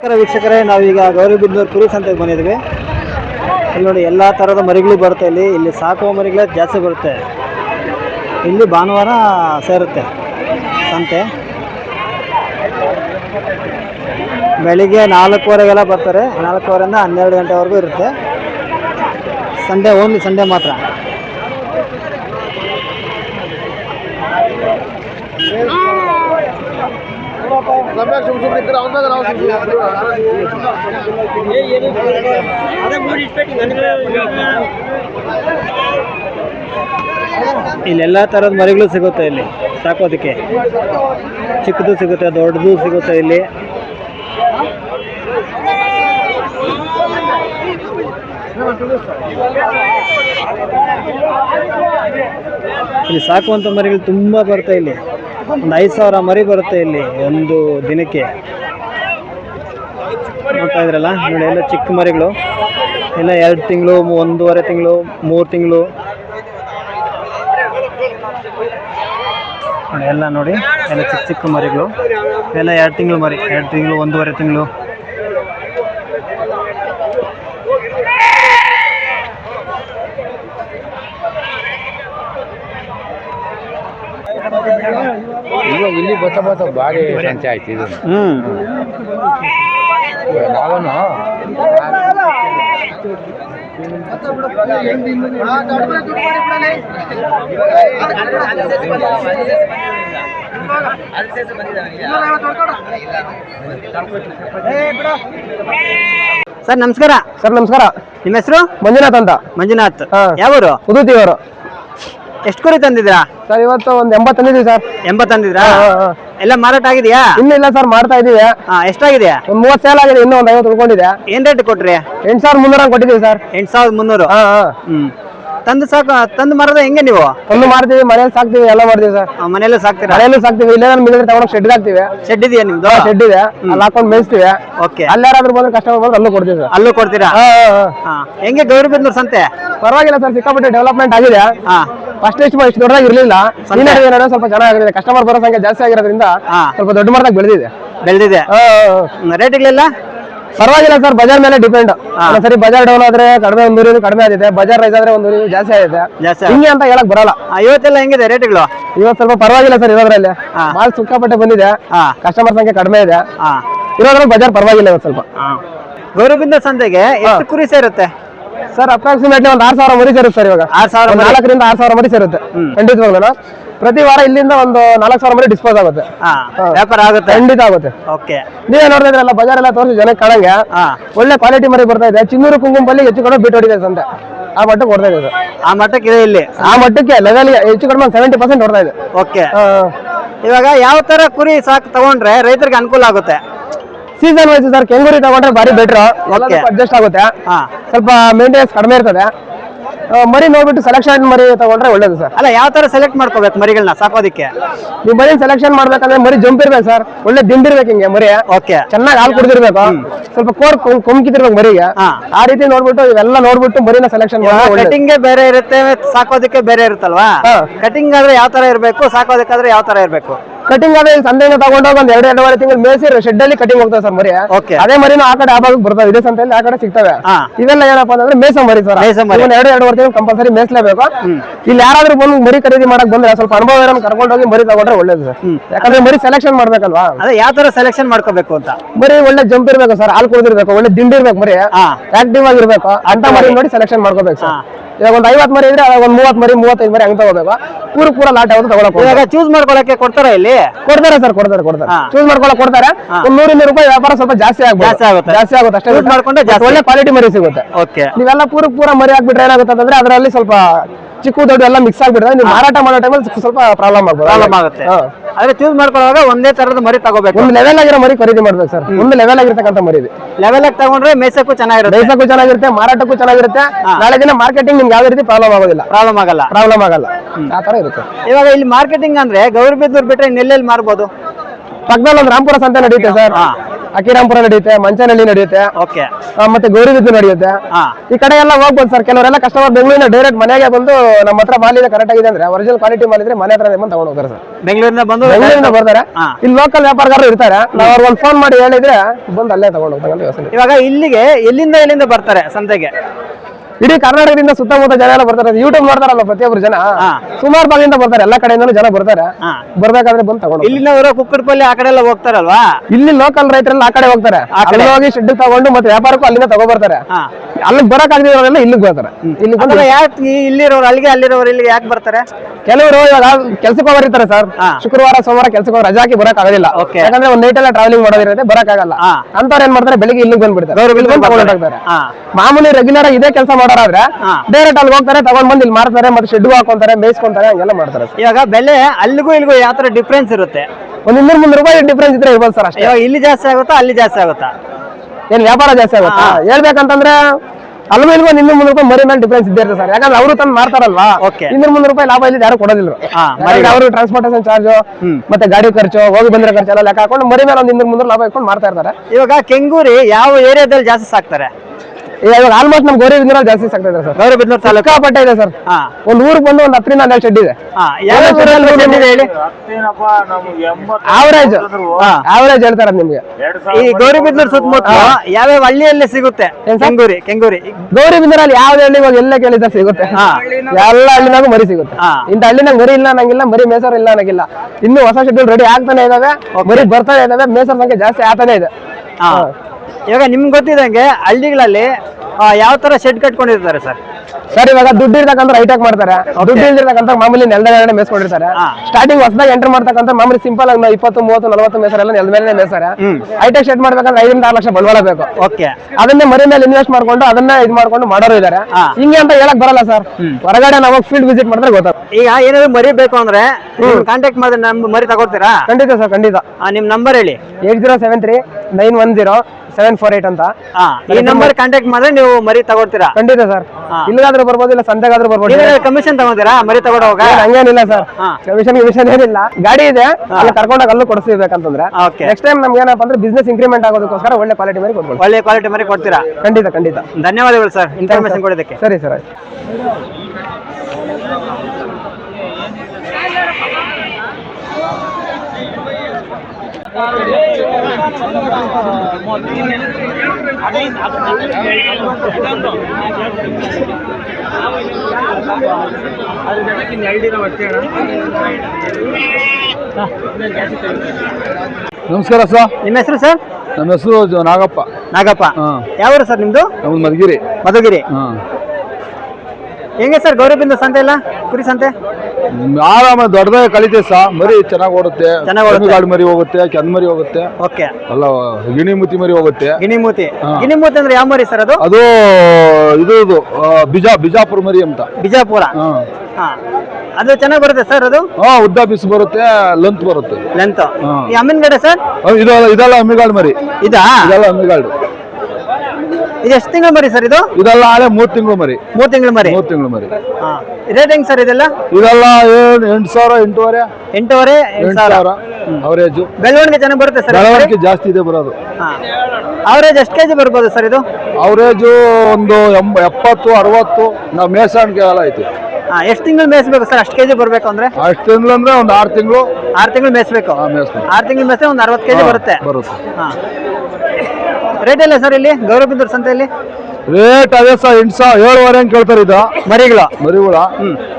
ವೀಕ್ಷಕರೇ ನಾವೀಗ ಗೌರಿಬಿದ್ನೂರು ಕುರಿ ಸಂತೆಗೆ ಬಂದಿದ್ವಿ. ಇಲ್ಲಿ ನೋಡಿ ಎಲ್ಲ ಥರದ ಮರಿಗಳು ಬರುತ್ತೆ ಇಲ್ಲಿ. ಇಲ್ಲಿ ಸಾಕುವ ಮರಿಗಳೇ ಜಾಸ್ತಿ ಬರುತ್ತೆ. ಇಲ್ಲಿ ಭಾನುವಾರ ಸೇರುತ್ತೆ ಸಂತೆ. ಬೆಳಿಗ್ಗೆ ನಾಲ್ಕೂವರೆಗೆಲ್ಲ ಬರ್ತಾರೆ. ನಾಲ್ಕೂವರೆಯಿಂದ ಹನ್ನೆರಡು ಗಂಟೆವರೆಗೂ ಇರುತ್ತೆ. ಸಂಡೇ ಓನ್ಲಿ ಸಂಡೇ ಮಾತ್ರ. ಇಲ್ಲಿ ಎಲ್ಲ ತರದ ಮರಿಗಳು ಸಿಗುತ್ತೆ ಇಲ್ಲಿ. ಸಾಕೋದಕ್ಕೆ ಚಿಕ್ಕದು ಸಿಗುತ್ತೆ, ದೊಡ್ಡದು ಸಿಗುತ್ತೆ ಇಲ್ಲಿ. ಇಲ್ಲಿ ಸಾಕುವಂಥ ಮರಿಗಳು ತುಂಬ ಬರ್ತಾ ಇಲ್ಲಿ. ಒಂದು ಐದು ಸಾವಿರ ಮರಿ ಬರುತ್ತೆ ಇಲ್ಲಿ ಒಂದು ದಿನಕ್ಕೆ. ನೋಡ್ತಾ ಇದ್ರಲ್ಲ? ನೋಡಿ, ಎಲ್ಲ ಚಿಕ್ಕ ಮರಿಗಳು. ಎಲ್ಲ ಎರಡು ತಿಂಗಳು, ಒಂದೂವರೆ ತಿಂಗಳು, ಮೂರು ತಿಂಗಳು. ನೋಡಿ, ಎಲ್ಲ ನೋಡಿ, ಎಲ್ಲ ಚಿಕ್ಕ ಚಿಕ್ಕ ಮರಿಗಳು. ಎಲ್ಲ ಎರಡು ತಿಂಗಳು ಮರಿ, ಎರಡು ತಿಂಗಳು, ಒಂದೂವರೆ ತಿಂಗಳು. ಇಲ್ಲಿ ಬತ್ತ ಬತ್ತ ಭಾರಿ ಸಂತೆ ಆಯ್ತು ಇದು. ಹ್ಞೂ ನಾವನು ಸರ್ ನಮಸ್ಕಾರ. ಸರ್ ನಮಸ್ಕಾರ. ನಿಮ್ಮ ಹೆಸರು? ಮಂಜುನಾಥ್ ಅಂತ. ಮಂಜುನಾಥ್. ಹಾ. ಯಾವೂರು? ಉದುತಿಯವರು ಎಷ್ಟು ಕುರಿ ತಂದಿದ್ರಾ ಸರ್ ಇವತ್ತು ಒಂದು ಎಂಬತ್ತು ತಂದಿದ್ದೀವಿ ಸರ್. ಎಂಬತ್ ತಂದಿದ್ರಾ. ಎಲ್ಲ ಮಾರಾಟ ಆಗಿದೆಯಾ? ಇನ್ನು ಇಲ್ಲ ಸರ್ ಮಾಡ್ತಾ ಇದ್ದೀವಿ. ಹಾ ಎಷ್ಟಾಗಿದೆ? ಒಂದು ಮೂವತ್ತು ಸೇಲ್ ಆಗಿದೆ ಇನ್ನೂ ಒಂದ್ ಐವತ್ತು ಉಳ್ಕೊಂಡಿದೆ ಏನ್ ರೇಟ್ ಕೊಟ್ರಿ? ಎಂಟ್ ಸಾವಿರದ ಮುನ್ನೂರ ಕೊಟ್ಟಿದೀವಿ ಸರ್. ಎಂಟ್ ಸಾವಿರದ ಮುನ್ನೂರು? ಹಾಂ ಹಾಂ. ಹ್ಮ್. ತಂದು ಸಾಕು ತಂದು ಮರದ ಹೆಂಗೆ ನೀವು? ತಂದು ಮಾಡ್ತೀವಿ ಮನೇಲಿ ಸಾಕ್ತೀವಿ ಎಲ್ಲ ಮಾಡ್ತೀವಿ ಸರ್. ಆ, ಮನೆಯಲ್ಲೇ ಸಾಕ್ತೀರಾ? ಸಾಕ್ತಿವಿ ಸಾಕ್ತೀವಿ ಇಲ್ಲೇ ನಾನು ಮಿಲಿದ್ರೆ ತಗೊಂಡು ಶೆಡ್ ಹಾಕ್ತಿವಿ. ಶೆಡ್ ಇದೆಯಾ ನಿಮ್ದು? ಶೆಡ್ ಇದೆ. ಅಲ್ಲಿ ಹಾಕೊಂಡು ಮೇಯಿಸ್ತೀವಿ. ಓಕೆ. ಅಲ್ಲಾರಾದ್ರೂ ಬಂದ್ರೆ ಕಸ್ಟಮರ್ ಬಂದ್ರೆ ಅಲ್ಲೂ ಕೊಡ್ತೀವಿ ಸರ್. ಅಲ್ಲೂ ಕೊಡ್ತೀರಾ? ಹಾ, ಹಾ, ಹಾ. ಹೆಂಗೆ ಗೌರಿಬಿದನೂರು ಸಂತೆ? ಪರವಾಗಿಲ್ಲ ಸರ್ ಸಿಕ್ಕಾಪಟ್ಟೆ ಡೆವಲಪ್ಮೆಂಟ್ ಆಗಿದೆ. ಹಾ. ಫಸ್ಟ್ ಇಷ್ಟು ಇಷ್ಟು ದೊಡ್ಡದಾಗಿ ಇರಲಿಲ್ಲ. ಏನಾದ್ರು ಸ್ವಲ್ಪ ಚೆನ್ನಾಗಿದೆ ಕಸ್ಟಮರ್ ಬರೋ ಸಂಖ್ಯೆ ಜಾಸ್ತಿ ಆಗಿರೋದ್ರಿಂದ ಹಾ. ಸ್ವಲ್ಪ ದೊಡ್ಡ ಮರದಾಗ ಬೆಳೆದಿದೆ. ಬೆಳೆದಿದೆ? ರೇಟ್ಗಳೆಲ್ಲ ಪರವಾಗಿಲ್ಲ ಸರ್ ಬಜಾರ್ ಮೇಲೆ ಡಿಪೆಂಡ್ ಸರಿ ಬಜಾರ್ ಡೌನ್ ಆದ್ರೆ ಕಡಿಮೆ ಒಂದು ನೂರು ಕಡಿಮೆ ಆಗಿದೆ. ಬಜಾರ್ ರೈಸ್ ಆದ್ರೆ ಒಂದು ಜಾಸ್ತಿ ಆಗಿದೆ. ಹಿಂಗೆ ಅಂತ ಹೇಳಕ್ ಬರಲ್ಲ. ಆ, ಇವತ್ತೆಲ್ಲ ಹೆಂಗಿದೆ ರೇಟ್ಗಳು? ಇವತ್ತು ಸ್ವಲ್ಪ ಪರವಾಗಿಲ್ಲ ಸರ್ ಇರೋದ್ರಲ್ಲಿ. ಹಾ. ಮಾಲ್ ಸಿಕ್ಕಾಪಟ್ಟೆ ಬಂದಿದೆ. ಕಸ್ಟಮರ್ ಸಂಖ್ಯೆ ಕಡಿಮೆ ಇದೆ. ಇರೋದ್ರಲ್ಲಿ ಬಜಾರ್ ಪರವಾಗಿಲ್ಲ ಇವತ್ತು ಸ್ವಲ್ಪ. ಗೌರವಿಂದ ಸಂತೆಗೆ ಎಷ್ಟು ಕುರಿ ಸೇರುತ್ತೆ? ಸರ್ ಅಪ್ರಾಕ್ಸಿಮೇಟ್ಲಿ ಒಂದು ಆರ್ ಸಾವಿರ ಮರಿ ಸೇರುತ್ತೆ ಸರ್ ಇವಾಗ. ಆರ್ ಸಾವಿರ. ನಾಲ್ಕರಿಂದ ಆರ್ ಸಾವಿರ ಮರಿ ಸೇರುತ್ತೆ. ಖಂಡಿತವಾಗ್ಲೂ ಪ್ರತಿ ವಾರ ಇಲ್ಲಿಂದ ಒಂದು ನಾಲ್ಕು ಸಾವಿರ ಮರಿ ಡಿಸ್ಪೋಸ್ ಆಗುತ್ತೆ. ವ್ಯಾಪಾರ ಆಗುತ್ತೆ. ಖಂಡಿತ ಆಗುತ್ತೆ. ಓಕೆ. ನೀವೇ ನೋಡ್ತಾ ಇದ್ರಲ್ಲ ಬಜಾರ್ ಎಲ್ಲ ತೋರಿಸಿ ಜನಕ್ಕೆ ಕಾಣಂಗೆ. ಒಳ್ಳೆ ಕ್ವಾಲಿಟಿ ಮರಿ ಬರ್ತಾ ಇದೆ. ಚಿನ್ನೂರು ಕುಂಕುಮಲ್ಲಿ ಹೆಚ್ಚು ಕಡಿಮೆ ಬಿಟ್ಟು ಹೊಡಿದೆ ಸಂತೆ. ಆ ಮಟ್ಟಕ್ಕೆ ಹೊಡ್ತಾ ಇದೆ ಆ ಮಟ್ಟಕ್ಕೆ ಇದೆ ಇಲ್ಲಿ? ಆ ಮಟ್ಟಕ್ಕೆ ಲೆವೆಲ್ ಹೆಚ್ಚು ಕಡಿಮೆ ಸೆವೆಂಟಿ ಪರ್ಸೆಂಟ್ ಹೊಡ್ತಾ ಇದೆ. ಓಕೆ. ಇವಾಗ ಯಾವ ತರ ಕುರಿ ಸಾಕು ತಗೊಂಡ್ರೆ ರೈತರಿಗೆ ಅನುಕೂಲ ಆಗುತ್ತೆ? ಸೀಸನ್ ವೈಸ್ ಸರ್ ಕೆಂಗೂರಿ ತಗೊಂಡ್ರೆ ಭಾರಿ ಬೆಟ್ರು. ಅಡ್ಜಸ್ಟ್ ಆಗುತ್ತೆ. ಸ್ವಲ್ಪ ಮೇಂಟೆನೆನ್ಸ್ ಕಡಿಮೆ ಇರ್ತದೆ. ಮರಿ ನೋಡ್ಬಿಟ್ಟು ಸೆಲೆಕ್ಷನ್ ಮರಿ ತಗೊಂಡ್ರೆ ಒಳ್ಳೇದು ಸರ್. ಅಲ್ಲ ಯಾವ ತರ ಸೆಲೆಕ್ಟ್ ಮಾಡ್ಕೋಬೇಕು ಮರಿಗಳನ್ನ ಸಾಕೋದಿಕ್ಕೆ? ನೀವು ಮರಿ ಸೆಲೆಕ್ಷನ್ ಮಾಡ್ಬೇಕಂದ್ರೆ ಮರಿ ಜಂಪ್ ಇರ್ಬೇಕು ಸರ್. ಒಳ್ಳೆ ದಿಂಡಿರ್ಬೇಕು ಹಿಂಗೆ ಮರಿ ಓಕೆ. ಚೆನ್ನಾಗಿ ಹಾಲು ಕುಡಿದಿರ್ಬೇಕು. ಸ್ವಲ್ಪ ಕೋರ್ ಕೊಂಕಿತಿರ್ಬೇಕು ಮರಿಗೆ. ಆ ರೀತಿ ನೋಡ್ಬಿಟ್ಟು ಇವೆಲ್ಲ ನೋಡ್ಬಿಟ್ಟು ಮರಿನ ಸೆಲೆಕ್ಷನ್ ಕಟಿಂಗ್ ಬೇರೆ ಇರುತ್ತೆ ಸಾಕೋದಕ್ಕೆ ಬೇರೆ ಇರುತ್ತಲ್ವಾ. ಕಟಿಂಗ್ ಆದ್ರೆ ಯಾವ ತರ ಇರಬೇಕು ಸಾಕೋದಕ್ಕಾದ್ರೆ ಯಾವ ತರ ಇರಬೇಕು? ಕಟಿಂಗ್ ಇಲ್ಲಿ ಸಂತೆಯಿಂದ ತಗೊಂಡೋಗಿ ಒಂದ್ ಎರಡು ಎರಡೂವರೆ ತಿಂಗಳು ಮೇಸಿ ಶೆಡ್ ಅಲ್ಲಿ ಕಟಿಂಗ್ ಹೋಗ್ತಾರೆ ಸರ್ ಮರಿ. Okay. ಅದೇ ಮರಿನ ಆ ಕಡೆ ಆಭಾಗ ಭಾಗಕ್ಕೆ ಬರ್ತವೆ. ಇದೇ ಸಂತೆಯಲ್ಲಿ ಆ ಕಡೆ ಸಿಗ್ತವೆ. ಹಾ. ಇವೆಲ್ಲ ಏನಪ್ಪಾ ಅಂದ್ರೆ ಮೇಸ ಮರಿ ಸರ್. ಮೇಸ ಮರಿ. ಎರಡು ಎರಡೂವರೆ ತಿಂಗಳು ಕಂಪಲ್ಸರಿ ಮೇಸಲೇಬೇಕು ಇಲ್ಲಿ ಯಾರಾದ್ರೂ ಬಂದು ಮರಿ ಖರೀದಿ ಮಾಡಕ್ ಬಂದ್ರೆ ಸ್ವಲ್ಪ ಅನುಭವ ಇರೋನ್ ಕರ್ಕೊಂಡೋಗಿ ಮರಿ ತಗೊಂಡ್ರೆ ಒಳ್ಳೇದು ಸರ್. ಯಾಕಂದ್ರೆ ಮರಿ ಸೆಲೆಕ್ಷನ್ ಮಾಡ್ಬೇಕಲ್ವಾ? ಅದೇ ಯಾವ ತರ ಸೆಲೆಕ್ಷನ್ ಮಾಡ್ಕೋಬೇಕು ಅಂತ? ಮರಿ ಒಳ್ಳೆ ಜಂಪ್ ಇರ್ಬೇಕು ಸರ್. ಹಾಲ್ ಕುಡಿದಿರ್ಬೇಕು ಒಳ್ಳೆ ದಿಂಡಿ ಇರ್ಬೇಕು ಮರಿ. ಹಾ. ಆಕ್ಟಿವ್ ಆಗಿರ್ಬೇಕು. ಅಂತ ಮರಿ ನೋಡಿ ಸೆಲೆಕ್ಷನ್ ಮಾಡ್ಕೋಬೇಕು ಸರ್. ಇವಾಗ ಒಂದ್ ಐವತ್ ಮರಿ ಇದ್ರೆ ಒಂದ್ ಮೂವತ್ ಮರಿ ಮೂವತ್ತೈದು ಮರಿ ಹಂಗ್ ತಗೋಬೇಕು. ಪೂರ ಪೂರ ಲಾಟ್ ಯಾವ್ದು ತಗೊಳಕ್. ಇವಾಗ ಚೂಸ್ ಮಾಡ್ಕೊಳಕ್ಕೆ ಕೊಡ್ತಾರೆ ಇಲ್ಲಿ? ಕೊಡ್ತಾರೆ ಸರ್ ಕೊಡ್ತಾರೆ ಕೊಡ್ತಾರೆ. ಚೂಸ್ ಮಾಡ್ಕೊಳಕ್ ಕೊಡ್ತಾರೆ. ಒಂದು ನೂರು ಇನ್ನೂರು ರೂಪಾಯಿ ವ್ಯಾಪಾರ ಸ್ವಲ್ಪ ಜಾಸ್ತಿ ಆಗ್ಬೋದು. ಜಾಸ್ತಿ ಆಗುತ್ತೆ. ಜಾಸ್ತಿ ಆಗುತ್ತೆ ಅಷ್ಟೇ. ಮಾಡ್ಕೊಂಡ್ರೆ. ಒಳ್ಳೆ ಕ್ವಾಲಿಟಿ ಮರಿ ಸಿಗುತ್ತೆ. ಓಕೆ ನೀವೆಲ್ಲ ಪೂರ ಪೂರ ಮರಿ ಹಾಕ್ಬಿಟ್ರೆ ಏನಾಗುತ್ತೆ ಅಂದ್ರೆ ಅದರಲ್ಲಿ ಸ್ವಲ್ಪ ಚಿಕ್ಕ ದೊಡ್ಡ ಎಲ್ಲ ಮಿಕ್ಸ್ ಆಗ್ಬಿಟ್ರೆ ನೀವು ಮಾರಾಟ ಮಾಡೋ ಟೈಮಲ್ಲಿ ಸ್ವಲ್ಪ ಪ್ರಾಬ್ಲಮ್ ಆಗ್ಬೋದು. ಪ್ರಾಬ್ಲಮ್ ಆಗುತ್ತೆ. ಆದ್ರೆ ಚೂಸ್ ಮಾಡ್ಕೊಳ್ಳುವಾಗ ಒಂದೇ ತರದ ಮರಿ ತಗೋಬೇಕು. ಒಂದು ಲೆವೆಲ್ ಆಗಿರೋ ಮರಿ ಖರೀದಿ ಮಾಡ್ಬೇಕು ಸರ್ ಒಂದು ಲೆವೆಲ್ ಆಗಿರ್ತಕ್ಕಂಥ ಮರಿ ಇದು. ಲೆವೆಲ್ ಆಗಿ ತಗೊಂಡ್ರೆ ಮೇಸಕ್ಕೂ ಚೆನ್ನಾಗಿರುತ್ತೆ. ಮೇಸಕ್ಕೂ ಚೆನ್ನಾಗಿರುತ್ತೆ ಮಾರಾಟಕ್ಕೂ ಚೆನ್ನಾಗಿರುತ್ತೆ. ನಾಳೆ ದಿನ ಮಾರ್ಕೆಟಿಂಗ್ ನಿಮ್ಗೆ ಯಾವ್ದೇ ರೀತಿ ಪ್ರಾಬ್ಲಮ್ ಆಗೋದಿಲ್ಲ. ಪ್ರಾಬ್ಲಮ್ ಆಗಲ್ಲ. ಪ್ರಾಬ್ಲಮ್ ಆಗಲ್ಲ. ಆ ತರ ಇರುತ್ತೆ. ಇವಾಗ ಇಲ್ಲಿ ಮಾರ್ಕೆಟಿಂಗ್ ಅಂದ್ರೆ ಗೌರಿಬಿದ್ದೂರ್ ಬಿಟ್ರೆ ಇನ್ನೆಲ್ಲೆಲ್ಲಿ ಮಾರ್ಬೋದು? ಪಕ್ಕದಲ್ಲಿ ಒಂದು ರಾಮಪುರ ಸಂತೆ ನಡೆಯುತ್ತೆ ಸರ್ ಹಾ. ಅಕ್ಕಿರಾಂಪುರ ನಡೆಯುತ್ತೆ ಮಂಚನಹಳ್ಳಿ ನಡೆಯುತ್ತೆ. ಓಕೆ. ಆ, ಮತ್ತೆ ಗೌರಿಬಿದ್ದು ನಡೆಯುತ್ತೆ. ಹಾ. ಈ ಕಡೆ ಎಲ್ಲ ಹೋಗ್ಬೋದು ಸರ್ ಕೆಲವರೆಲ್ಲ ಕಸ್ಟಮರ್ ಬೆಂಗಳೂರಿನ ಡೈರೆಕ್ಟ್ ಮನೆಗೆ ಬಂದು ನಮ್ಮ ಹತ್ರ ಮಾಲ್ ಇದೆ ಕರೆಕ್ಟ್ ಆಗಿದೆ ಅಂದ್ರೆ ಒರಿಜಿನಲ್ ಕ್ವಾಲಿಟಿ ಮಾಲ್ ಇದ್ರೆ ಮನೆ ಹತ್ರ ಬಂದು ತಗೊಂಡು ಹೋಗ್ತಾರೆ ಸರ್. ಬೆಂಗಳೂರಿಂದ ಬಂದು ಬೆಂಗಳೂರಿಂದ ಬರ್ತಾರೆ. ಹಾ. ಇಲ್ಲಿ ಲೋಕಲ್ ವ್ಯಾಪಾರಗಾರರು ಇರ್ತಾರೆ. ನಾವು ಅವ್ರಿಗೆ ಒಂದು ಫೋನ್ ಮಾಡಿ ಹೇಳಿದ್ರೆ ಬಂದು ಅಲ್ಲೇ ತಗೊಂಡು ಹೋಗ್ತಾರೆ ಇವಾಗ ಇಲ್ಲಿಗೆ ಎಲ್ಲಿಂದ ಎಲ್ಲಿಂದ ಬರ್ತಾರೆ ಸಂತೆಗೆ? ಇಡೀ ಕರ್ನಾಟಕದಿಂದ ಸುತ್ತಮುತ್ತ ಜನ ಎಲ್ಲ ಬರ್ತಾರೆ. ಯೂಟ್ಯೂಬ್ ಮಾಡ್ತಾರಲ್ಲ ಪ್ರತಿಯೊಬ್ಬರು ಜನ. ಸುಮಾರು ಭಾಗದಿಂದ ಬರ್ತಾರೆ. ಎಲ್ಲ ಕಡೆಯಿಂದಲೂ ಜನ ಬರ್ತಾರೆ. ಬರ್ಬೇಕಾದ್ರೆ ಬಂದು ತಗೊಂಡು ಇಲ್ಲಿ ಇಲ್ಲಿನವರು ಕುಕ್ಕರ್ಪಲ್ಲಿ ಆ ಕಡೆ ಎಲ್ಲ ಹೋಗ್ತಾರಲ್ವಾ? ಇಲ್ಲಿ ಲೋಕಲ್ ರೈತರೆಲ್ಲ ಆ ಕಡೆ ಹೋಗ್ತಾರೆ. ಅಲ್ಲಿ ಹೋಗಿ ಶೆಡ್ ತಗೊಂಡು ಮತ್ತೆ ವ್ಯಾಪಾರಕ್ಕೂ ಅಲ್ಲಿಂದ ತಗೊಬರ್ತಾರೆ ಹಾ. ಅಲ್ಲಿಗೆ ಬರಕ್ ಆಗದಿರೋರೆಲ್ಲ ಇಲ್ಲಿಗೆ ಬರ್ತಾರೆ. ಇಲ್ಲಿ ಯಾಕೆ ಇಲ್ಲಿರೋರು ಅಲ್ಲಿಗೆ ಅಲ್ಲಿರೋರು ಇಲ್ಲಿಗೆ ಯಾಕೆ ಬರ್ತಾರೆ? ಕೆಲವರು ಇವಾಗ ಕೆಲಸಕ್ಕೆ ಹೋಗಿರ್ತಾರೆ ಸರ್. ಶುಕ್ರವಾರ ಸೋಮವಾರ ಕೆಲಸಕ್ಕೆ ಹೋಗಿ ರಜಾ ಹಾಕಿ ಬರಕ್ ಆಗೋದಿಲ್ಲ ಯಾಕಂದ್ರೆ ಒಂದ್ ನೈಟ್ ಎಲ್ಲ ಟ್ರಾವೆಲಿಂಗ್ ಮಾಡೋದಿರುತ್ತೆ ಬರಕ್ ಆಗಲ್ಲ. ಅಂತವ್ರು ಏನ್ ಮಾಡ್ತಾರೆ ಬೆಳಿಗ್ಗೆ ಇಲ್ಲಿಗೆ ಬಂದ್ಬಿಡ್ತಾರೆ. ಮಾಮೂಲಿ ರೆಗ್ಯುಲರ್ ಇದೇ ಕೆಲಸ ಮಾಡೋರಾದ್ರೆ. ಡೈರೆಕ್ಟ್ ಅಲ್ಲಿ ಹೋಗ್ತಾರೆ ತಗೊಂಡ್ ಬಂದ್ ಇಲ್ಲಿ ಮಾರ್ತಾರೆ ಮತ್ತೆ ಶೆಡ್ ಹಾಕೊಂತಾರೆ ಮೇಯಿಸ್ಕೊಂತಾರೆ ಹಂಗೆಲ್ಲ ಮಾಡ್ತಾರೆ ಇವಾಗ ಬೆಲೆ ಅಲ್ಲಿಗೂ ಇಲ್ಲಿಗೂ ಯಾವ ತರ ಡಿಫ್ರೆನ್ಸ್ ಇರುತ್ತೆ? ಒಂದ್ ಇನ್ನೂರ್ ಮುನ್ನೂರು ರೂಪಾಯಿ ಡಿಫ್ರೆನ್ಸ್ ಇದ್ರೆ ಇರ್ಬೋದು ಸರ್ ಅಷ್ಟೇ. ಇವಾಗ ಇಲ್ಲಿ ಜಾಸ್ತಿ ಆಗುತ್ತಾ ಅಲ್ಲಿ ಜಾಸ್ತಿ ಆಗುತ್ತಾ? ಏನ್ ವ್ಯಾಪಾರ ಜಾಸ್ತಿ ಆಗುತ್ತಾ? ಹೇಳ್ಬೇಕಂತಂದ್ರೆ ಅಲ್ವೂ ಇಲ್ವೋ ನಿನ್ನ ಮುನ್ನೂರು ರೂಪಾಯಿ ಮರಿ ಮೇಲೆ ಡಿಫ್ರೆನ್ಸ್ ಇದ್ದೇ ಇರ್ತದೆ ಸರ್. ಯಾಕಂದ್ರೆ ಅವರು ತಂದು ಮಾರ್ತಾರಲ್ವಾ? Okay. ಇನ್ನೂರು ಮುನ್ನೂರು ರೂಪಾಯಿ ಲಾಭ ಇಲ್ಲಿ ಯಾರು ಕೊಡೋದಿಲ್ಲ ಅವರು ಟ್ರಾನ್ಸ್ಪೋರ್ಟೇಷನ್ ಚಾರ್ಜ್ ಮತ್ತೆ ಗಾಡಿ ಖರ್ಚು ಹೋಗಿ ಬಂದ್ರೆ ಖರ್ಚು ಎಲ್ಲ ಲೆಕ್ಕ ಹಾಕೊಂಡು ಮರಿ ಮೇಲೆ ಒಂದು ಇನ್ನೂರು ಮುನ್ನೂರು ಲಾಭ ಇಟ್ಕೊಂಡು ಮಾಡ್ತಾ ಇರ್ತಾರೆ. ಇವಾಗ ಕೆಂಗೂರಿ ಯಾವ ಏರಿಯಾದಲ್ಲಿ ಜಾಸ್ತಿ ಸಾಕ್ತಾರೆ? ಇವಾಗ ಆಲ್ಮೋಸ್ಟ್ ನಮ್ ಗೌರಿ ಜಾಸ್ತಿ ಸಾಕ್ತಾ ಇದ್ದಾರೆ ಸರ್. ಗೌರಿಬಿದನೂರು ತಾಲೂಕು. ಸಿಕ್ಕಾಪಟ್ಟೆ ಇದೆ ಸರ್. ಹಾ. ಒಂದ್ ಊರಿಗೆ ಬಂದು ಒಂದ್ ಹತ್ತರಿಂದ ಹನ್ನೆರಡು ಶೆಡ್ ಇದೆ. ಹಾ ಯಾವ ಊರಲ್ಲಿ ಹೇಳಿ. ಆವರೇಜ್ ಹಾ. ಆವರೇಜ್ ಹೇಳ್ತಾರೆ ನಿಮ್ಗೆ. ಈ ಗೌರಿಬಿದನೂರು ಸುತ್ತಮುತ್ತ ಯಾವ್ಯಾವ ಹಳ್ಳಿಯಲ್ಲಿ ಸಿಗುತ್ತೆ? ಕೆಂಗೂರಿ ಕೆಂಗೂರಿ. ಗೌರಿ ಬಿದ್ನೂರಲ್ಲಿ ಯಾವ್ದು ಹಳ್ಳಿ ಇವಾಗ ಎಲ್ಲ ಕೇಳಿದ್ರೆ ಸಿಗುತ್ತೆ? ಹಾ. ಎಲ್ಲ ಹಳ್ಳಿನಾಗ ಮರಿ ಸಿಗುತ್ತೆ. ಇಂತ ಹಳ್ಳಿ ಹಳ್ಳಿನಾಗ ಮರಿ ಇಲ್ಲ ಅನ್ನಂಗಿಲ್ಲ ಮರಿ ಮೇಸರ್ ಇಲ್ಲ ಅನ್ನಂಗಿಲ್ಲ. ಇನ್ನು ಹೊಸ ಶೆಡ್ಯೂಲ್ ರೆಡಿ ಆಗ್ತಾನೆ ಇದಾವೆ ಮರಿ ಬರ್ತಾನೆ ಇದಾವೆ ಮೇಸರ್ ಸಂಖ್ಯೆ ಜಾಸ್ತಿ ಆಗ್ತಾನೆ ಇದೆ. ಹಾ. ಇವಾಗ ನಿಮ್ಗೆ ಗೊತ್ತಿದಂಗೆ ಹಳ್ಳಿಗಳಲ್ಲಿ ಯಾವ ತರ ಶೆಡ್ ಕಟ್ಕೊಂಡಿರ್ತಾರೆ ಸರ್? ಸರ್ ಇವಾಗ ದುಡ್ಡು ಇರ್ತಕ್ಕಂಥ ಹೈಟೆಕ್ ಮಾಡ್ತಾರೆ. ದುಡ್ಡು ಇಲ್ದಿರ್ತಕ್ಕಂಥ ಮಾಮೂಲಿ ನೆಲದ ಮೇಸ್ಕೊಂಡಿರ್ತಾರೆ ಹಾ. ಸ್ಟಾರ್ಟಿಂಗ್ ಹೊಸದಾಗಿ ಎಂಟರ್ ಮಾಡ್ತಕ್ಕಂಥ ಮಾಮೂಲಿ ಸಿಂಪಲ್ ಆಗಿ ಇಪ್ಪತ್ತು ಮೂವತ್ತು ನಲವತ್ತು ಮೇಸರ್ ಎಲ್ಲ ನೆಲದ ಮೇಲೆ ಮೇಸ್ತಾರೆ ಹೈಟೆಕ್ ಶೆಡ್ ಮಾಡ್ಬೇಕಂದ್ರೆ ಐದರಿಂದ ಆರು ಲಕ್ಷ ಬಂಡವಾಳ ಬೇಕು. ಓಕೆ ಅದನ್ನೇ ಮರಿ ಮೇಲೆ ಇನ್ವೆಸ್ಟ್ ಮಾಡ್ಕೊಂಡು ಅದನ್ನ ಇದು ಮಾಡ್ಕೊಂಡು ಮಾಡೋರು ಇದಾರೆ. ಹಿಂಗೆ ಅಂತ ಹೇಳಕ್ ಬರಲ್ಲ ಸರ್. ಹೊರಗಡೆ ನಾವು ಫೀಲ್ಡ್ ವಿಸಿಟ್ ಮಾಡಿದ್ರೆ ಗೊತ್ತಾಗುತ್ತೆ. ಈಗ ಏನಾದ್ರು ಮರಿ ಬೇಕು ಅಂದ್ರೆ ಕಾಂಟ್ಯಾಕ್ಟ್ ಮಾಡಿದ್ರೆ ನಮ್ ಮರಿ ತಗೊಳ್ತೀರಾ? ಖಂಡಿತ ಸರ್ ಖಂಡಿತ. ಆ, ನಿಮ್ ನಂಬರ್ ಹೇಳಿ. Eight zero seven three nine one zero seven four eight ಅಂತ. ಈ ನಂಬರ್ ಕಾಂಟ್ಯಾಕ್ಟ್ ಮಾಡಿದ್ರೆ ನೀವು ಮರಿ ತಗೋತೀರಾ ಖಂಡಿತ ಸರ್ ಇಲ್ಲಾದ್ರೂ ಇಲ್ಲಿಗಾದ್ರೂ ಬರ್ಬೋದು ಇಲ್ಲ ಸಂತೆಗಾದ್ರೂ ಬರ್ಬೋದು. ಕಮಿಷನ್ ತಗೋತೀರಾ? ಮರಿ ಏನ್ ಹಂಗೇನಿಲ್ಲ ಸರ್ ಕಮಿಷನ್ ಕಮಿಷನ್ ಗಿಮಿಷನ್ ಏನಿಲ್ಲ ಗಾಡಿ ಇದೆ ಅಲ್ಲಿ ಕರ್ಕೊಂಡಾಗ ಅಲ್ಲೂ ಕೊಡಿಸ್ಬೇಕಂತಂದ್ರೆ. ನೆಕ್ಸ್ಟ್ ಟೈಮ್ ನಮ್ಗೆ ಏನಪ್ಪ ಅಂದ್ರೆ ಬಿಸ್ನೆಸ್ ಇಂಕ್ರಿಮೆಂಟ್ ಆಗೋದಕ್ಕೋಸ್ಕರ ಒಳ್ಳೆ ಕ್ವಾಲಿಟಿ ಮರಿ ಕೊಡ್ಬೋದು. ಒಳ್ಳೆ ಕ್ವಾಲಿಟಿ ಮರಿ ಕೊಡ್ತೀರಾ? ಖಂಡಿತ ಖಂಡಿತ. ಧನ್ಯವಾದಗಳು ಸರ್ ಇನ್ಫಾರ್ಮೇಶನ್ ಕೊಡೋದಕ್ಕೆ. ಸರಿ ಸರ್ ನಮಸ್ಕಾರ ಸರ್. ನಿಮ್ಮ ಹೆಸರು ಸರ್? ನಮ್ಮ ಹೆಸರು ನಾಗಪ್ಪ. ನಾಗಪ್ಪ. ಯಾವ ಯಾವೂರು ಸರ್ ನಿಮ್ದು? ನಮ್ದು ಮಧುಗಿರಿ. ಮಧುಗಿರಿ. ಹಾಂ. ಹೆಂಗೆ ಸರ್ ಗೌರಿಬಿಂದ ಸಂತೆ ಇಲ್ಲ ಕುರಿ ಸಂತೆ? ಆರಾಮ ದೊಡ್ಡದಾಗಿ ಕಲಿತೀವಿ ಸಾ. ಮರಿ ಚೆನ್ನಾಗಿ ಓಡುತ್ತೆ. ಚೆನ್ನಾಗಿ ಓಡುತ್ತೆ. ಗಾಡಿ ಮರಿ ಹೋಗುತ್ತೆ ಕೆಂದ್ ಮರಿ ಹೋಗುತ್ತೆ. ಓಕೆ. ಅಲ್ಲ ಗಿಣಿಮುತಿ ಮರಿ ಹೋಗುತ್ತೆ. ಗಿಣಿಮೂತಿ. ಗಿಣಿಮೂತಿ ಅಂದ್ರೆ ಯಾವ ಮರಿ ಸರ್ ಅದು? ಅದು ಇದು ಇದು ಆ, ಬಿಜಾ ಬಿಜಾಪುರ ಮರಿ ಅಂತ. ಬಿಜಾಪುರ. ಹಾಂ. ಹಾ. ಅದು ಚೆನ್ನಾಗಿ ಬರುತ್ತೆ ಸರ್ ಅದು? ಹಾ ಉದ್ದ ಬಿಸಿ ಬರುತ್ತೆ ಲೆಂತ್ ಬರುತ್ತೆ. ಲೆಂತ್. ಹಾ. ಈ ಅಮ್ಮಿನಗಡೆ ಸರ್? ಅವ್ ಇದೆಲ್ಲ ಇದೆಲ್ಲ ಮರಿ. ಇದಾ? ಇದೆಲ್ಲ ಅಮ್ಮಿಗಾಡು ಇದು ಎಷ್ಟು ತಿಂಗಳು ಮರಿ ಸರ್ ಇದು? ಇದೆಲ್ಲ ಹಳೆ ಮೂರ್ ತಿಂಗಳು ಮರಿ. ಮೂರ್ ತಿಂಗಳು ಮರಿ? ಮೂರ್ ತಿಂಗಳು ಮರಿ. ಹಾ. ರೇಟ್ ಹೆಂಗ್ ಸರ್ ಇದೆಲ್ಲ? ಇದೆಲ್ಲ ಏನ್ ಎಂಟು ಸಾವಿರ ಎಂಟೂವರೆ? ಎಂಟೂವರೆ ಎಂಟು ಎಂಟು ಸಾವಿರ. ಸಾವಿರ ಅವರೇಜು ಬೆಳವಣಿಗೆ ಚೆನ್ನಾಗಿ ಬರುತ್ತೆ ಸರ್ ಬೆಳವಣಿಗೆ ಜಾಸ್ತಿ ಇದೆ ಬರೋದು. ಅವರೇಜ್ ಎಷ್ಟು ಕೆಜಿ ಬರ್ಬೋದು ಸರ್ ಇದು? ಅವರೇಜು ಒಂದು ಎಂಬ ಎಪ್ಪತ್ತು ಅರವತ್ತು. ನಾವು ಮೇಸಾಣಿಗೆ ಎಲ್ಲ ಐತಿ ಹಾ ಎಷ್ಟು ತಿಂಗಳು ಮೇಯಿಸ್ಬೇಕು ಸರ್? ಅಷ್ಟು ಕೆಜಿ ಬರ್ಬೇಕು ಅಂದ್ರೆ? ಅಷ್ಟು ತಿಂಗಳು ಅಂದ್ರೆ ಒಂದು ಆರು ತಿಂಗಳು. ಆರು ತಿಂಗಳು ಮೇಯಿಸ್ಬೇಕು. ಆರು ತಿಂಗಳು ಮೇಯಿಸಿದ್ರೆ ಒಂದು ಅರವತ್ತು ಕೆಜಿ ಬರುತ್ತೆ. ಬರುತ್ತೆ. ಹಾ. ರೇಟ್ ಎಲ್ಲ ಸರ್ ಇಲ್ಲಿ? ಗೌರಬಿಂದೂರು ಸಂತೆಯಲ್ಲಿ? ರೇಟ್ ಅದೇ ಸರ್ ಎಂಟು ಸಾವಿರ ಏಳುವರೆ ಹಂಗೆ ಕೇಳ್ತಾರೆ ಇದು. ಮರಿಗಳ? ಮರಿಗಳ?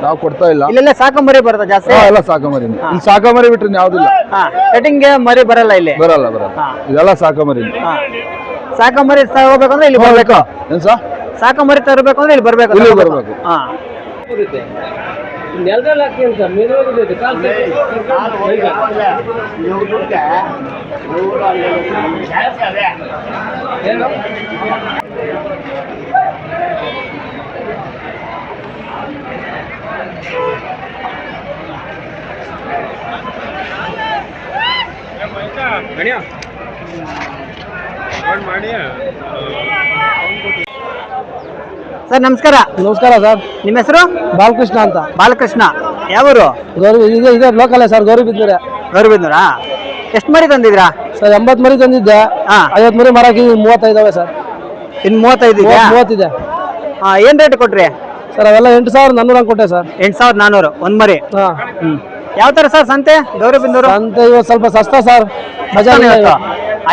ನಾವು ಕೊಡ್ತಾ ಇಲ್ಲ. ಇಲ್ಲೆಲ್ಲ ಸಾಕು ಮರಿ ಬರುತ್ತೆ ಜಾಸ್ತಿ? ಹಾ, ಎಲ್ಲ ಸಾಕಮರಿ ಇಲ್ಲಿ ಸಾಕಮರಿ ಬಿಟ್ರೆ ಯಾವ್ದಿಲ್ಲ. ಹಾ ಮರಿ ಬರಲ್ಲ ಇಲ್ಲಿ? ಬರಲ್ಲ ಬರಲ್ಲ. ಇದೆಲ್ಲ ಸಾಕಮರಿ ಹಾ. ಸಾಕು ಮರಿ ತಗೋಬೇಕಂದ್ರೆ ಇಲ್ಲಿ ಬರ್ಬೇಕು. ಏನ್ ಸರ್? ಸಾಕು ಮರಿ ತರಬೇಕು ಅಂದ್ರೆ ಇಲ್ಲಿ ಬರ್ಬೇಕು. ಇಲ್ಲಿ. ಬರ್ಬೇಕು. ಹಾ. ನೆಲದಲ್ಲಿ ಹಾಕ್ತೀನಿ ಸರ್ ಮೇಲ್ವಾಗಿ ಕಾಲು ಏನು ಗಣ್ಯ ಮಾಡಿ ನಮಸ್ಕಾರ. ನಮಸ್ಕಾರ ಸರ್. ನಿಮ್ಮ ಹೆಸರು? ಬಾಲಕೃಷ್ಣ ಅಂತ. ಬಾಲಕೃಷ್ಣ. ಯಾವರು? ಗೌರಿ ಇದು ಇದೆ ಲೋಕಲ್ ಸರ್ ಗೌರಿ ಬಿದ್ದರೆ ಎಷ್ಟು ಮರಿ ತಂದಿದ್ರಾ ಸರ್ ಎಂಬತ್ತು ಮರಿ ತಂದಿದ್ದೆ. ಹಾ. ಐವತ್ತು ಮರಿ ಮಾರಕ್ಕೆ ಮೂವತ್ತೈದವೆ ಸರ್. ಇನ್ ಮೂವತ್ತೈದು ಇದೆಯಾ? ಮೂವತ್ತಿದೆ. ಹಾ ಏನ್ ರೇಟ್ ಕೊಟ್ರಿ? ಸರ್ ಅವೆಲ್ಲ ಎಂಟು ಸಾವಿರದ ನಾನ್ನೂರ ಕೊಟ್ಟೆ ಸರ್. ಎಂಟು ಸಾವಿರದ ನಾನ್ನೂರು ಒಂದ್ ಮರಿ. ಹಾಂ. ಹ್ಮ್. ಯಾವ ತರ ಸರ್ ಸಂತೆ? ಗೌರಿಬಿಂದೂರು ಸಂತೆ ಇವತ್ತು ಸ್ವಲ್ಪ ಸಸ್ತಾ ಸರ್. ಬಜಾರ್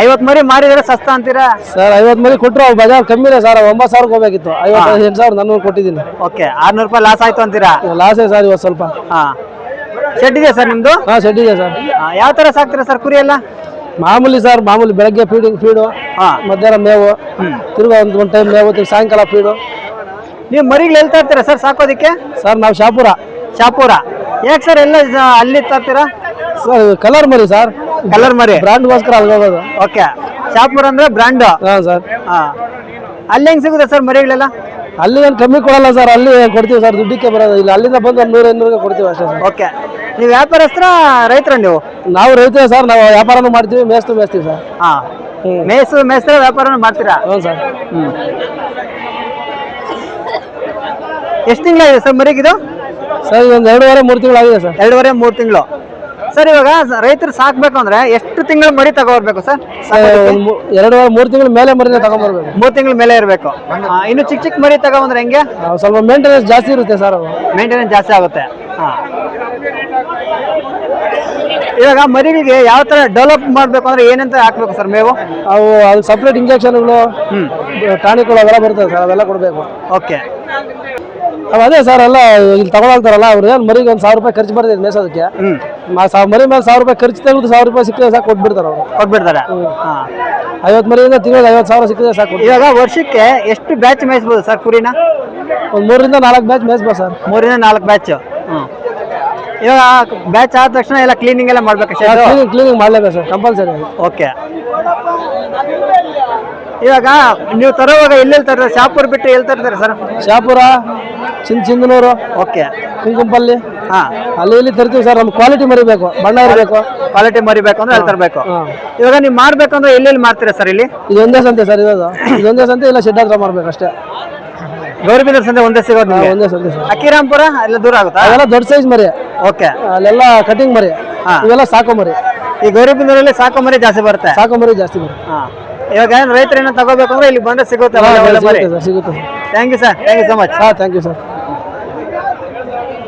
ಐವತ್ ಮರಿ ಮಾರಿದ್ರೆ ಸಸ್ತ ಅಂತೀರಾ? ಸರ್ ಐವತ್ತು ಮರಿ ಕೊಟ್ಟರು ಅವ್ರು ಬಜಾರ್ ಕಮ್ಮಿನೇ ಸರ್. ಒಂಬತ್ತು ಸಾವಿರ ಹೋಗ್ಬೇಕಿತ್ತು. ಐವತ್ತು ಎಂಟು ಸಾವಿರ ನಾನ್ನೂರು ಕೊಟ್ಟಿದ್ದೀನಿ. ಓಕೆ ಆರ್ನೂರು ರೂಪಾಯಿ ಲಾಸ್ ಆಯ್ತು ಅಂತೀರಾ? ಲಾಸೇ ಸರ್ ಇವತ್ತು ಸ್ವಲ್ಪ. ಹಾ. ಶೆಡ್ ಇದೆ ಸರ್ ನಿಮ್ದು? ಹಾಂ ಸೆಡ್ ಇದೆ ಸರ್. ಯಾವ ತರ ಸಾಕ್ತೀರಾ ಸರ್ ಕುರಿ ಎಲ್ಲ? ಮಾಮೂಲಿ ಸರ್ ಮಾಮೂಲಿ ಬೆಳಗ್ಗೆ ಫೀಡಿಂಗ್ ಫೀಡು ಹಾ. ಮಧ್ಯಾಹ್ನ ಮೇವು ತಿರ್ಗಾ ಒಂದು ಒಂದು ಟೈಮ್ ಮೇವು ತಿರ್ಗಿ ಸಾಯಂಕಾಲ ಫೀಡು ನೀವು ಮರಿಗಳು ಹೇಳ್ತಾ ಇರ್ತೀರಾ ಸರ್ ಸಾಕೋದಿಕ್ಕೆ? ಸರ್ ನಾವು ಶಾಪುರ. ಶಾಪುರ. ಯಾಕೆ ಸರ್ ಎಲ್ಲ ಅಲ್ಲಿ ತರ್ತೀರಾ? ಸರ್ ಕಲರ್ ಮರಿ ಸರ್. ಕಲರ್ ಮರಿ. ಬ್ರ್ಯಾಂಡ್ಗೋಸ್ಕರ ಅಲ್ಲಿ ಹೋಗೋದು ಓಕೆ. ಶಾಪುರ ಅಂದ್ರೆ ಬ್ರ್ಯಾಂಡ್? ಹಾಂ ಸರ್. ಹಾಂ. ಅಲ್ಲಿ ಹೆಂಗ್ ಸಿಗುತ್ತೆ ಸರ್ ಮರಿಗಳೆಲ್ಲ? ಅಲ್ಲಿ ಏನು ಕಮ್ಮಿ ಕೊಡಲ್ಲ ಸರ್ ಅಲ್ಲಿ ಕೊಡ್ತೀವಿ ಸರ್ ದುಡ್ಡಿಕ್ಕೆ ಬರೋದು ಇಲ್ಲ. ಅಲ್ಲಿಂದ ಬಂದು ಒಂದು ನೂರು ಇನ್ನೂರಿಗೆ ಕೊಡ್ತೀವಿ ಅಷ್ಟೇ ಸರ್. ಓಕೆ. ನೀವು ವ್ಯಾಪಾರಸ್ಥರ ರೈತರ ನೀವು? ನಾವು ರೈತರೇ ಸರ್ ನಾವು ವ್ಯಾಪಾರನೂ ಮಾಡ್ತೀವಿ ಮೇಸ್ತು ಮೇಸ್ತೀವಿ ಸರ್. ಹಾ. ಹ್ಞೂ ಮೇಸು ಮೇಸ್ತ್ರ ವ್ಯಾಪಾರನೂ ಮಾಡ್ತೀರಾ? ಹ್ಞೂ ಸರ್. ಹ್ಞೂ ಎಷ್ಟು ತಿಂಗಳಾಗಿದೆ ಸರ್ ಮರಿಗಿದು? ಸರ್ ಒಂದು ಎರಡೂವರೆ ಮೂರು ತಿಂಗಳಾಗಿದೆ ಸರ್. ಎರಡೂವರೆ ಮೂರು ತಿಂಗಳು. ಸರ್ ಇವಾಗ ರೈತರು ಸಾಕ್ಬೇಕು ಅಂದ್ರೆ ಎಷ್ಟು ತಿಂಗಳು ಮರಿ ತಗೋಬರ್ಬೇಕು ಸರ್? ಎರಡು ಮೂರು ತಿಂಗಳ ಮೇಲೆ ಮರಿ ತಗೊಂಡ್ಬರ್ಬೇಕು ಮೂರು ತಿಂಗಳ ಮೇಲೆ ಇರಬೇಕು. ಇನ್ನು ಚಿಕ್ಕ ಚಿಕ್ಕ ಮರಿ ತಗೊಂಡ್ರೆ ಹೆಂಗೆ? ಸ್ವಲ್ಪ ಮೇಂಟೆನೆನ್ಸ್ ಜಾಸ್ತಿ ಇರುತ್ತೆ ಸರ್ ಮೇಂಟೆನೆನ್ಸ್ ಜಾಸ್ತಿ ಆಗುತ್ತೆ. ಇವಾಗ ಮರಿಗಳಿಗೆ ಯಾವ ತರ ಡೆವಲಪ್ ಮಾಡ್ಬೇಕು ಅಂದ್ರೆ ಏನಂತ ಹಾಕ್ಬೇಕು ಸರ್ ಮೇವು? ಅವು ಅದು ಸಪ್ರೇಟ್ ಇಂಜೆಕ್ಷನ್ಗಳು ಹ್ಮ್. ಟಾನಿಕ್ಗಳು ಅವೆಲ್ಲ ಬರ್ತದೆ ಸರ್ ಅವೆಲ್ಲ ಕೊಡಬೇಕು. ಓಕೆ ಅದೇ ಸರ್ ಎಲ್ಲ ಇಲ್ಲಿ ತಗೊಳ್ತಾರಲ್ಲ ಅವ್ರಿಗೆ ಏನು ಮರಿಗೆ ಒಂದು ಸಾವಿರ ರೂಪಾಯಿ ಖರ್ಚು ಬರ್ತೈತೆ ಮೇಸೋದಕ್ಕೆ? ಮರಿ ಮೇಲೆ ಸಾವಿರ ರೂಪಾಯಿ ಖರ್ಚು ತೆಗೆದು ಸಾವಿರ ರೂಪಾಯಿ ಸಿಕ್ಕಿದ್ರೆ ಸಾಕು ಕೊಟ್ಬಿಡ್ತಾರೆ ಅವರು. ಕೊಟ್ಬಿಡ್ತಾರೆ. ಐವತ್ತು ಮರಿಯಿಂದ ತಿಂಗಳಿಗೆ ಐವತ್ತು ಸಾವಿರ ಸಿಕ್ಕಿದ್ರೆ ಸಾಕು. ಇವಾಗ ವರ್ಷಕ್ಕೆ ಎಷ್ಟು ಬ್ಯಾಚ್ ಮೇಯಿಸ್ಬೋದು ಸರ್ ಕುರಿನ? ಒಂದು ಮೂರರಿಂದ ನಾಲ್ಕು ಬ್ಯಾಚ್ ಮೇಯಿಸ್ಬೋದು ಸರ್ ಮೂರಿಂದ ನಾಲ್ಕು ಬ್ಯಾಚ್. ಇವಾಗ ಬ್ಯಾಚ್ ಆದ ತಕ್ಷಣ ಎಲ್ಲ ಕ್ಲೀನಿಂಗ್ ಎಲ್ಲ ಮಾಡ್ಬೇಕು ಕ್ಲೀನಿಂಗ್ ಕ್ಲೀನಿಂಗ್ ಮಾಡಲೇಬೇಕು ಸರ್ ಕಂಪಲ್ಸರಿ ಓಕೆ ಇವಾಗ ನೀವು ತರೋವಾಗ ಎಲ್ಲೆಲ್ಲಿ ತರ್ತಾರೆ? ಶಾಪುರ್ ಬಿಟ್ಟು ಎಲ್ಲಿ ತರ್ತಾರೆ ಸರ್ ಶಾಪುರ ಚಿನ್ ಚಿಂದನೂರು ಓಕೆ. ಕುಂಕುಂಪಲ್ಲಿ ಹಾ. ಅಲ್ಲಿ ಇಲ್ಲಿ ತರ್ತೀವಿ ಸರ್ ನಮ್ಗೆ ಕ್ವಾಲಿಟಿ ಮರಿಬೇಕು. ಬಣ್ಣ ಇರಬೇಕು ಕ್ವಾಲಿಟಿ ಮರಿಬೇಕು ಅಂದ್ರೆ ಅಲ್ಲಿ ತರಬೇಕು. ಇವಾಗ ನೀವು ಮಾಡ್ಬೇಕಂದ್ರೆ ಎಲ್ಲೆಲ್ಲಿ ಮಾಡ್ತೀರಾ ಸರ್ ಇಲ್ಲಿ? ಇದೊಂದೇ ಸಂತೆ ಸರ್ ಇರೋದು. ಇದೊಂದೇ ಸಂತೆ ಇಲ್ಲ ಶೆಡ್ ಹತ್ರ ಮಾಡ್ಬೇಕು ಅಷ್ಟೇ. ಗೌರಿಬಿದರ್ ಸಂತೆ ಒಂದೇ ಸಿಗೋದು ನೀವು ನಿಮ್ಗೆ ಒಂದೇ ಸಂತೆ ಸರ್. ಅಕ್ಕಿರಾಂಪುರ ಎಲ್ಲ ದೂರ ಆಗುತ್ತಾ? ಅದೆಲ್ಲ ದೊಡ್ಡ ಸೈಜ್ ಮರಿ. ಓಕೆ. ಅಲ್ಲೆಲ್ಲ ಕಟಿಂಗ್ ಮರಿ. ಹಾ. ಇವೆಲ್ಲ ಸಾಕು ಮರಿ. ಈ ಗೌರಿಬಿದರಲ್ಲಿ ಸಾಕು ಮರಿ ಜಾಸ್ತಿ ಬರುತ್ತೆ? ಸಾಕು ಮರಿ ಜಾಸ್ತಿ ಬರುತ್ತೆ. ಹಾ. ಇವಾಗ ರೈತರು ಏನೋ ತಗೋಬೇಕು ಅಂದ್ರೆ ಇಲ್ಲಿ ಬಂದ್ರೆ ಸಿಗುತ್ತೆ ಸಿಗುತ್ತೆ ಸರ್ ಸಿಗುತ್ತೆ thank you sir thank you so much ಹಾಂ ಥ್ಯಾಂಕ್ ಯು ಸರ್